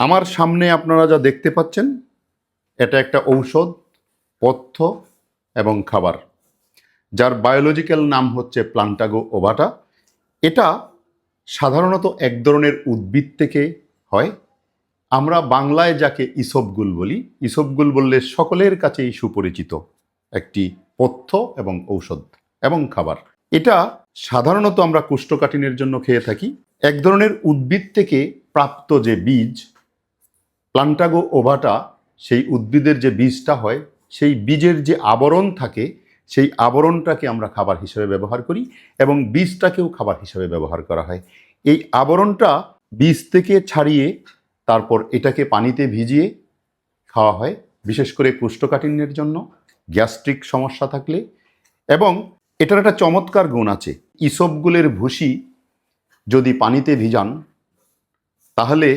আমার সামনে আপনারা যা দেখতে পাচ্ছেন, এটা একটা ঔষধ, পথ্য এবং খাবার, যার বায়োলজিক্যাল নাম হচ্ছে প্লান্টাগো ওভাটা এটা সাধারণত এক ধরনের উদ্ভিদ থেকে হয়। আমরা বাংলায় যাকে ইসবগুল বলি ইসবগুল বললে সকলের কাছেই সুপরিচিত একটি পথ্য এবং ঔষধ এবং খাবার। এটা সাধারণত আমরা কোষ্ঠকাঠিনের জন্য খেয়ে থাকি। এক ধরনের উদ্ভিদ থেকে প্রাপ্ত যে বীজ প্লান্টাগো ওভাটা সেই উদ্ভিদের যে বীজটা হয়, সেই বীজের যে আবরণ থাকে, সেই আবরণটাকে আমরা খাবার হিসেবে ব্যবহার করি এবং বীজটাকেও খাবার হিসেবে ব্যবহার করা হয়। এই আবরণটা বীজ থেকে ছাড়িয়ে তারপর এটাকে পানিতে ভিজিয়ে খাওয়া হয়, বিশেষ করে কোষ্ঠকাঠিন্যের জন্য, গ্যাস্ট্রিক সমস্যা থাকলে। এবং এটার একটা চমৎকার গুণ আছে ইসবগুলের ভুসি যদি পানিতে ভিজান, তাহলে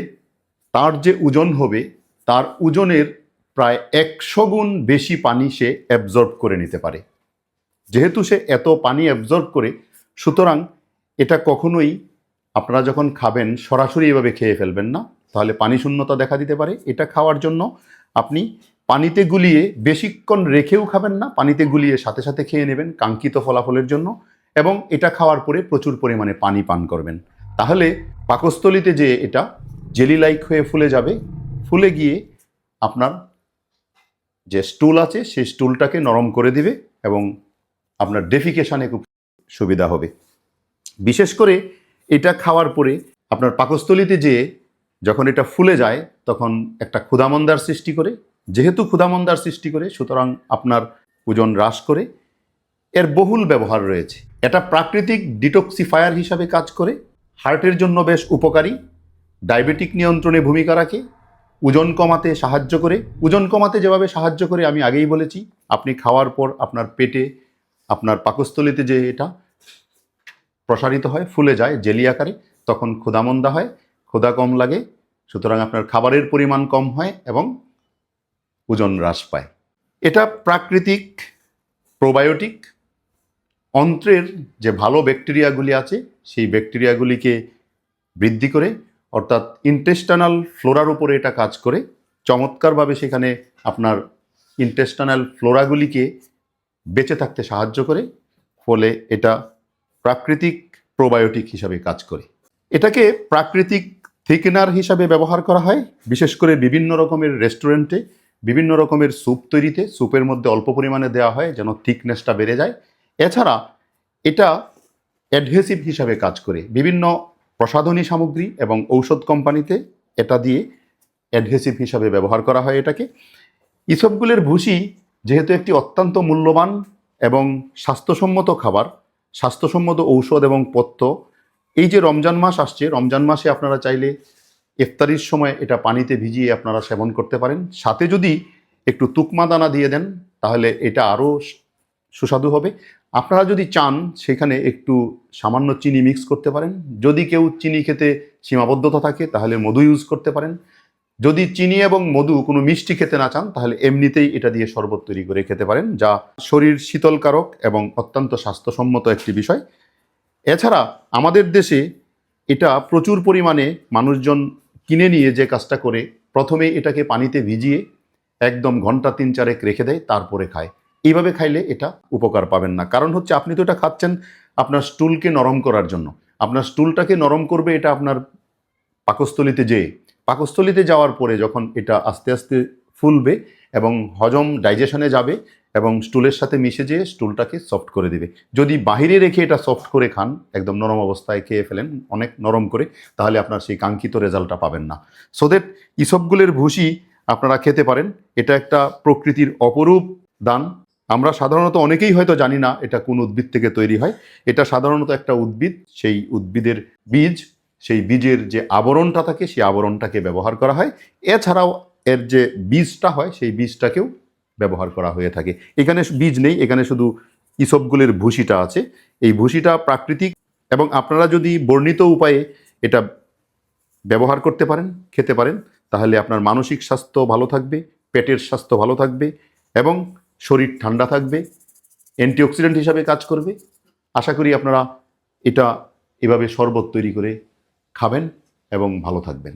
তার যে ওজন হবে, তার ওজনের প্রায় একশো গুণ বেশি পানি সে অ্যাবজর্ব করে নিতে পারে। যেহেতু সে এত পানি অ্যাবজর্ব করে, সুতরাং এটা কখনোই আপনারা যখন খাবেন সরাসরি এভাবে খেয়ে ফেলবেন না। তাহলে পানি শূন্যতা দেখা দিতে পারে। এটা খাওয়ার জন্য আপনি পানিতে গুলিয়ে বেশিক্ষণ রেখেও খাবেন না, পানিতে গুলিয়ে সাথে সাথে খেয়ে নেবেন কাঙ্ক্ষিত ফলাফলের জন্য এবং এটা খাওয়ার পরে প্রচুর পরিমাণে পানি পান করবেন। তাহলে পাকস্থলিতে যে এটা জেলি লাইক হয়ে ফুলে যাবে। ফুলে গিয়ে আপনার যে স্টুল আছে, সেই স্টুলটাকে নরম করে দিবে এবং আপনার ডেফিকেশানে খুব সুবিধা হবে। বিশেষ করে এটা খাওয়ার পরে আপনার পাকস্থলিতে যে যখন এটা ফুলে যায়, তখন একটা ক্ষুধামন্দার সৃষ্টি করে। যেহেতু ক্ষুধামন্দার সৃষ্টি করে, সুতরাং আপনার ওজন হ্রাস করে। এর বহুল ব্যবহার রয়েছে। এটা প্রাকৃতিক ডিটক্সিফায়ার হিসাবে কাজ করে। হার্টের জন্য বেশ উপকারী। ডায়াবেটিক নিয়ন্ত্রণে ভূমিকা রাখে, ওজন কমাতে সাহায্য করে। ওজন কমাতে যেভাবে সাহায্য করে, আমি আগেই বলেছি, আপনি খাওয়ার পর আপনার পেটে, আপনার পাকস্থলিতে যে এটা প্রসারিত হয়, ফুলে যায় জেলি আকারে, তখন ক্ষুধামন্দা হয়, ক্ষুধা কম লাগে, সুতরাং আপনার খাবারের পরিমাণ কম হয় এবং ওজন হ্রাস পায়। এটা প্রাকৃতিক প্রোবায়োটিক। অন্ত্রের যে ভালো ব্যাকটেরিয়াগুলি আছে, সেই ব্যাকটেরিয়াগুলিকে বৃদ্ধি করে অর্থাৎ ইন্টেস্টানাল ফ্লোরার উপরে এটা কাজ করে। চমৎকারভাবে সেখানে আপনার ইন্টেস্টানাল ফ্লোরাগুলিকে বেঁচে থাকতে সাহায্য করে, ফলে এটা প্রাকৃতিক প্রোবায়োটিক হিসাবে কাজ করে। এটাকে প্রাকৃতিক থিকনার হিসাবে ব্যবহার করা হয়, বিশেষ করে বিভিন্ন রকমের রেস্টুরেন্টে বিভিন্ন রকমের স্যুপ তৈরিতে। স্যুপের মধ্যে অল্প পরিমাণে দেওয়া হয় যেন থিকনেসটা বেড়ে যায়। এছাড়া এটা অ্যাডহেসিভ হিসাবে কাজ করে। বিভিন্ন প্রসাধনী সামগ্রী এবং ঔষধ কোম্পানিতে এটা দিয়ে অ্যাডহেসিভ হিসাবে ব্যবহার করা হয় এটাকে। ইসবগুলের ভুসি যেহেতু একটি অত্যন্ত মূল্যবান এবং স্বাস্থ্যসম্মত খাবার, স্বাস্থ্যসম্মত ঔষধ এবং পথ্য, এই যে রমজান মাস আসছে, রমজান মাসে আপনারা চাইলে ইফতারির সময় এটা পানিতে ভিজিয়ে আপনারা সেবন করতে পারেন। সাথে যদি একটু তুকমা দানা দিয়ে দেন, তাহলে এটা আরও সুস্বাদু হবে। আপনারা যদি চান, সেখানে একটু সামান্য চিনি মিক্স করতে পারেন। যদি কেউ চিনি খেতে সীমাবদ্ধতা থাকে, তাহলে মধু ইউজ করতে পারেন। যদি চিনি এবং মধু কোনো মিষ্টি খেতে না চান, তাহলে এমনিতেই এটা দিয়ে শরবত তৈরি করে খেতে পারেন, যা শরীর শীতলকারক এবং অত্যন্ত স্বাস্থ্যসম্মত একটি বিষয়। এছাড়া আমাদের দেশে এটা প্রচুর পরিমাণে মানুষজন কিনে নিয়ে যে কাজটা করে, প্রথমে এটাকে পানিতে ভিজিয়ে একদম ঘণ্টা তিন চারেক রেখে দেয়, তারপরে খায়। এইভাবে খাইলে এটা উপকার পাবেন না। কারণ হচ্ছে আপনি তো এটা খাচ্ছেন আপনার স্টুলকে নরম করার জন্য। আপনার স্টুলটাকে নরম করবে এটা আপনার পাকস্থলিতে যেয়ে। পাকস্থলিতে যাওয়ার পরে যখন এটা আস্তে আস্তে ফুলবে এবং হজম ডাইজেশনে যাবে এবং স্টুলের সাথে মিশে যেয়ে স্টুলটাকে সফট করে দেবে। যদি বাহিরে রেখে এটা সফট করে খান, একদম নরম অবস্থায় খেয়ে ফেলেন, অনেক নরম করে, তাহলে আপনার সেই কাঙ্ক্ষিত রেজাল্টটা পাবেন না। সো দ্যাট ইসবগুলের ভুসি আপনারা খেতে পারেন। এটা একটা প্রকৃতির অপরূপ দান। আমরা সাধারণত অনেকেই হয়তো জানি না এটা কোন উদ্ভিদ থেকে তৈরি হয়। এটা সাধারণত একটা উদ্ভিদ, সেই উদ্ভিদের বীজ, সেই বীজের যে আবরণটা থাকে, সেই আবরণটাকে ব্যবহার করা হয়। এছাড়াও এর যে বীজটা হয়, সেই বীজটাকেও ব্যবহার করা হয়ে থাকে। এখানে বীজ নেই, এখানে শুধু ইসবগুলের ভুসিটা আছে। এই ভুসিটা প্রাকৃতিক এবং আপনারা যদি বর্ণিত উপায়ে এটা ব্যবহার করতে পারেন, খেতে পারেন, তাহলে আপনার মানসিক স্বাস্থ্য ভালো থাকবে, পেটের স্বাস্থ্য ভালো থাকবে এবং শরীর ঠান্ডা থাকবে, অ্যান্টিঅক্সিডেন্ট হিসাবে কাজ করবে। আশা করি আপনারা এটা এভাবে শরবত তৈরি করে খাবেন এবং ভালো থাকবেন।